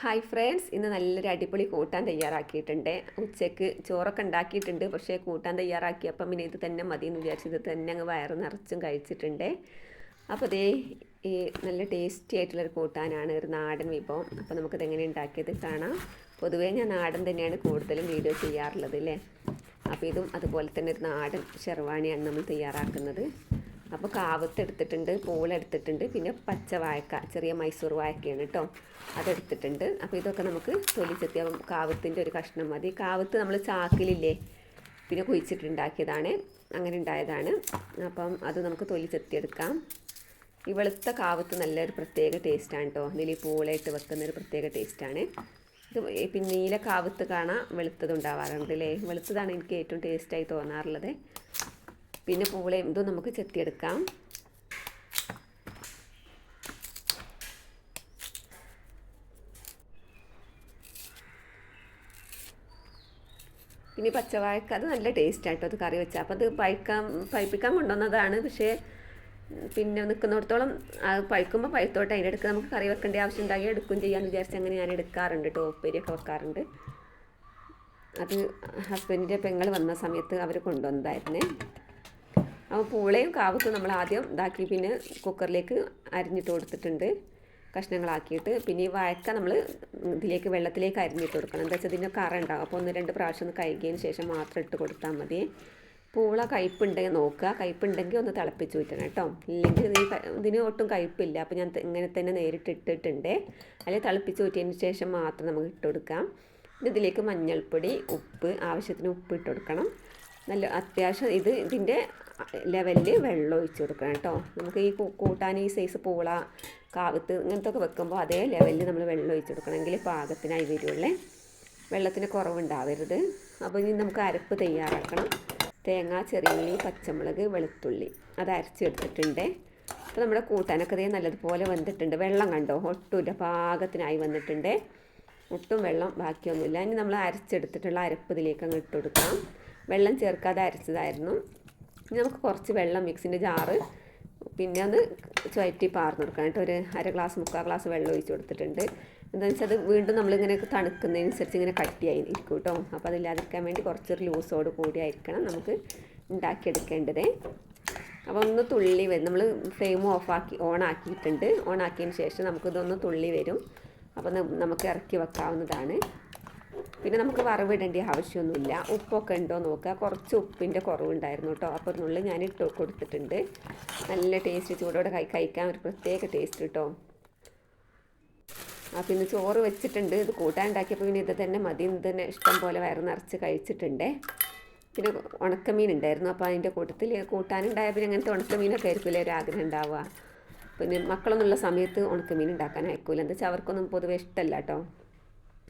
Hi friends ഇന്ന് നല്ലൊരു അടിപൊളി കൂട്ടാൻ തയ്യാറാക്കിയിട്ടുണ്ട്. ഉച്ചയ്ക്ക് ചോറൊക്കെ ഉണ്ടാക്കിയിട്ടുണ്ട് പക്ഷേ കൂട്ടാൻ തയ്യാറാക്കിയപ്പം പിന്നെ ഇത് തന്നെ മതി എന്ന് വിചാരിച്ചത് ഇത് തന്നെ അങ്ങ് വയറ് നിറച്ചും കഴിച്ചിട്ടുണ്ട്. അപ്പോൾ അതേ ഈ നല്ല ടേസ്റ്റി ആയിട്ടുള്ളൊരു കൂട്ടാനാണ് ഒരു നാടൻ വിഭവം. അപ്പോൾ നമുക്കിത് എങ്ങനെ ഉണ്ടാക്കിയത് കാണാം. പൊതുവേ ഞാൻ നാടൻ തന്നെയാണ് കൂടുതലും വീഡിയോ ചെയ്യാറുള്ളത് അല്ലേ? അപ്പോൾ ഇതും അതുപോലെ തന്നെ ഒരു നാടൻ ഷെർവാണിയാണ് നമ്മൾ തയ്യാറാക്കുന്നത്. അപ്പോൾ കാവത്ത് എടുത്തിട്ടുണ്ട് പൂളെടുത്തിട്ടുണ്ട് പിന്നെ പച്ച വാഴക്ക ചെറിയ മൈസൂർ വാഴക്കയാണ് കേട്ടോ അതെടുത്തിട്ടുണ്ട് അപ്പോൾ ഇതൊക്കെ നമുക്ക് തൊലിച്ചെത്തി അപ്പം കാവത്തിന്റെ ഒരു കഷ്ണം മതി. കാവത്ത് നമ്മൾ ചാക്കിലില്ലേ പിന്നെ കുഴിച്ചിട്ടുണ്ടാക്കിയതാണ് അങ്ങനെ ഉണ്ടായതാണ്. അപ്പം അത് നമുക്ക് തൊലിച്ചെത്തിയെടുക്കാം ഈ വെളുത്ത കാവത്ത് നല്ലൊരു പ്രത്യേക ടേസ്റ്റാണ് കേട്ടോ ഇതിൽ ഈ പൂളയിട്ട് വെക്കുന്ന ഒരു പ്രത്യേക ടേസ്റ്റാണ് ഇത് പിന്നെ നീല കാവത്ത് കാണാൻ വെളുത്തത് ഉണ്ടാവാറുണ്ട് അല്ലേ വെളുത്തതാണ് എനിക്ക് ഏറ്റവും ടേസ്റ്റായി തോന്നാറുള്ളത്. പിന്നെ പൂളയും ഇതും നമുക്ക് ചെത്തിയെടുക്കാം. പിന്നെ പച്ചവാഴക്ക അത് നല്ല ടേസ്റ്റ് ആട്ടോ അത് കറി വെച്ചാൽ അപ്പോൾ അത് പഴുക്കാൻ പഴുപ്പിക്കാൻ കൊണ്ടുവന്നതാണ്. പക്ഷേ പിന്നെ നിൽക്കുന്നിടത്തോളം അത് പഴുക്കുമ്പോൾ പഴുത്തോട്ടെ. അതിന്റെ അടുക്ക് നമുക്ക് കറി വെക്കേണ്ട ആവശ്യം ഉണ്ടാക്കി എടുക്കും ചെയ്യാമെന്ന് വിചാരിച്ച് അങ്ങനെ ഞാൻ എടുക്കാറുണ്ട്. കേട്ടോ ഉപ്പേരിയൊക്കെ വെക്കാറുണ്ട്. അത് ഹസ്ബൻഡിന്റെ പെങ്ങൾ വന്ന സമയത്ത് അവർ കൊണ്ടുവന്നതായിരുന്നേ. അപ്പോൾ പൂളയും കാവക്കും നമ്മൾ ആദ്യം ഇതാക്കി പിന്നെ കുക്കറിലേക്ക് അരിഞ്ഞിട്ട് കൊടുത്തിട്ടുണ്ട്. കഷ്ണങ്ങളാക്കിയിട്ട്. പിന്നെ ഈ വഴക്ക നമ്മൾ ഇതിലേക്ക് വെള്ളത്തിലേക്ക് അരിഞ്ഞിട്ട് കൊടുക്കണം. എന്താ വെച്ചാൽ ഇതിന്റെ കറ ഉണ്ടാകും അപ്പോൾ ഒന്ന് രണ്ട് പ്രാവശ്യം ഒന്ന് കഴുകിയതിന് ശേഷം മാത്രം ഇട്ട് കൊടുത്താൽ മതി. പൂള കയ്പുണ്ടെങ്കിൽ നോക്കുക. കയ്പുണ്ടെങ്കിൽ ഒന്ന് തിളപ്പിച്ച് ഊറ്റണം കേട്ടോ. ഇല്ലെങ്കിൽ ഇതിന് ഒട്ടും കയ്പില്ല അപ്പോൾ ഞാൻ ഇങ്ങനെ തന്നെ നേരിട്ട് ഇട്ടിട്ടുണ്ട്. അല്ലെങ്കിൽ തിളപ്പിച്ച് ഊറ്റിയതിന് ശേഷം മാത്രം നമുക്ക് ഇട്ട് കൊടുക്കാം. ഇതിലേക്ക് മഞ്ഞൾപ്പൊടി ഉപ്പ് ആവശ്യത്തിന് ഉപ്പ് ഇട്ട് കൊടുക്കണം. നല്ല അത്യാവശ്യം ഇത് ഇതിന്റെ ലെവലിൽ വെള്ളം ഒഴിച്ച് കൊടുക്കണം കേട്ടോ. നമുക്ക് ഈ കൂട്ടാൻ ഈ സൈസ് പൂള കാവത്ത് ഇങ്ങനത്തെ ഒക്കെ വെക്കുമ്പോൾ അതേ ലെവലിൽ നമ്മൾ വെള്ളം ഒഴിച്ച് കൊടുക്കണമെങ്കിൽ പാകത്തിനായി വരുള്ളേ. വെള്ളത്തിന് കുറവുണ്ടാവരുത്. അപ്പോൾ ഇനി നമുക്ക് അരപ്പ് തയ്യാറാക്കണം. തേങ്ങ ചെറിയുള്ളി പച്ചമുളക് വെളുത്തുള്ളി അത് അരച്ചെടുത്തിട്ടുണ്ട്. അപ്പോൾ നമ്മുടെ കൂട്ടാനൊക്കെ അതേ നല്ലതുപോലെ വന്നിട്ടുണ്ട്. വെള്ളം കണ്ടോ? ഒട്ടുമില്ല പാകത്തിനായി വന്നിട്ടുണ്ട്. ഒട്ടും വെള്ളം ബാക്കിയൊന്നുമില്ല. ഇനി നമ്മൾ അരച്ചെടുത്തിട്ടുള്ള അരപ്പ് ഇതിലേക്ക് അങ്ങ് ഇട്ട് കൊടുക്കാം. വെള്ളം ചേർക്കാതെ അരച്ചതായിരുന്നു. ഇനി നമുക്ക് കുറച്ച് വെള്ളം മിക്സിന്റെ ജാറ് പിന്നെ അത് ചുവറ്റി പാർന്ന് കൊടുക്കണം കേട്ടോ. ഒരു അര ഗ്ലാസ് മുക്കാൽ ഗ്ലാസ് വെള്ളം ഒഴിച്ച് കൊടുത്തിട്ടുണ്ട്. എന്താണെന്ന് വെച്ചാൽ അത് വീണ്ടും നമ്മളിങ്ങനെ തണുക്കുന്നതിനനുസരിച്ച് ഇങ്ങനെ കട്ടിയായി ഇരിക്കും കേട്ടോ. അപ്പോൾ അതില്ലാതിരിക്കാൻ വേണ്ടി കുറച്ചൊരു ലൂസോട് കൂടി ആയിരിക്കണം നമുക്ക് ഉണ്ടാക്കിയെടുക്കേണ്ടത്. അപ്പോൾ ഒന്ന് തുള്ളി വരും നമ്മൾ ഫ്ലെയിം ഓഫാക്കി ഓൺ ആക്കിയിട്ടുണ്ട് ഓൺ ആക്കിയതിന് ശേഷം നമുക്കിതൊന്ന് തുള്ളി വരും. അപ്പോൾ നമുക്ക് ഇറക്കി വെക്കാവുന്നതാണ്. പിന്നെ നമുക്ക് വറവിടേണ്ട ആവശ്യമൊന്നുമില്ല. ഉപ്പൊക്കെ ഉണ്ടോ നോക്കുക. കുറച്ച് ഉപ്പിന്റെ കുറവുണ്ടായിരുന്നു കേട്ടോ. അപ്പോൾ നുള്ളിൽ ഞാൻ ഇട്ട് കൊടുത്തിട്ടുണ്ട്. നല്ല ടേസ്റ്റ് ചൂടോടെ കൈ കഴിക്കാൻ ഒരു പ്രത്യേക ടേസ്റ്റ് കേട്ടോ ആ പിന്നെ ചോറ് വെച്ചിട്ടുണ്ട്. ഇത് കൂട്ടാൻ ഉണ്ടാക്കിയപ്പോൾ പിന്നെ ഇത് തന്നെ മതി. ഇത് തന്നെ ഇഷ്ടം പോലെ വയറ് നിറച്ച് കഴിച്ചിട്ടുണ്ട്. പിന്നെ ഉണക്കമീൻ ഉണ്ടായിരുന്നു. അപ്പോൾ അതിന്റെ കൂട്ടത്തിൽ കൂട്ടാനുണ്ടായ പിന്നെ അങ്ങനത്തെ ഉണക്കമീനൊക്കെ ആയിരിക്കില്ലേ ഒരു ആഗ്രഹം ഉണ്ടാവുക. പിന്നെ മക്കളൊന്നുള്ള സമയത്ത് ഉണക്കമീൻ ഉണ്ടാക്കാൻ അയക്കൂല. എന്താ വെച്ചാൽ അവർക്കൊന്നും പൊതുവെ ഇഷ്ടമല്ല കേട്ടോ.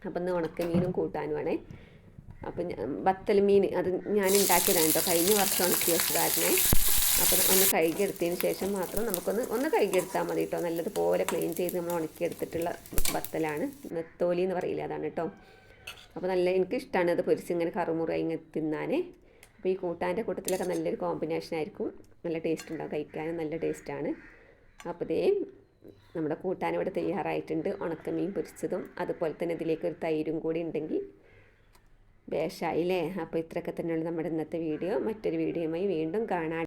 അപ്പം ഇന്ന് ഉണക്കമീനും കൂട്ടാനുമാണേ അപ്പം വത്തൽ മീൻ അത് ഞാൻ ഉണ്ടാക്കിയതാണ് കേട്ടോ കഴിഞ്ഞ വർഷം ഉണക്കി വെച്ചതായിരുന്നേ അപ്പം ഒന്ന് കഴുകിയെടുത്തതിന് ശേഷം മാത്രം നമുക്കൊന്ന് ഒന്ന് കഴുകിയെടുത്താൽ മതി കേട്ടോ നല്ലതുപോലെ ക്ലീൻ ചെയ്ത് നമ്മൾ ഉണക്കിയെടുത്തിട്ടുള്ള വത്തലാണ്. നെത്തോലി എന്ന് പറയില്ല അതാണ് കേട്ടോ അപ്പോൾ നല്ല എനിക്കിഷ്ടമാണ് അത് പൊരിച്ച് ഇങ്ങനെ കറുമുറ ഇങ്ങനെ തിന്നാനേ. അപ്പോൾ ഈ കൂട്ടാന്റെ കൂട്ടത്തിലൊക്കെ നല്ലൊരു കോമ്പിനേഷൻ ആയിരിക്കും. നല്ല ടേസ്റ്റ് ഉണ്ടാവും. കഴിക്കാനും നല്ല ടേസ്റ്റാണ് അപ്പോൾ ഇതേ നമ്മുടെ കൂട്ടാൻ ഇവിടെ തയ്യാറായിട്ടുണ്ട്. ഉണക്കമീൻ പൊരിച്ചതും അതുപോലെ തന്നെ ഇതിലേക്ക് ഒരു തൈരും കൂടി ഉണ്ടെങ്കിൽ ബേഷായില്ലേ? അപ്പോൾ ഇത്രയൊക്കെ തന്നെയുള്ള നമ്മുടെ ഇന്നത്തെ വീഡിയോ. മറ്റൊരു വീഡിയോയുമായി വീണ്ടും കാണാൻ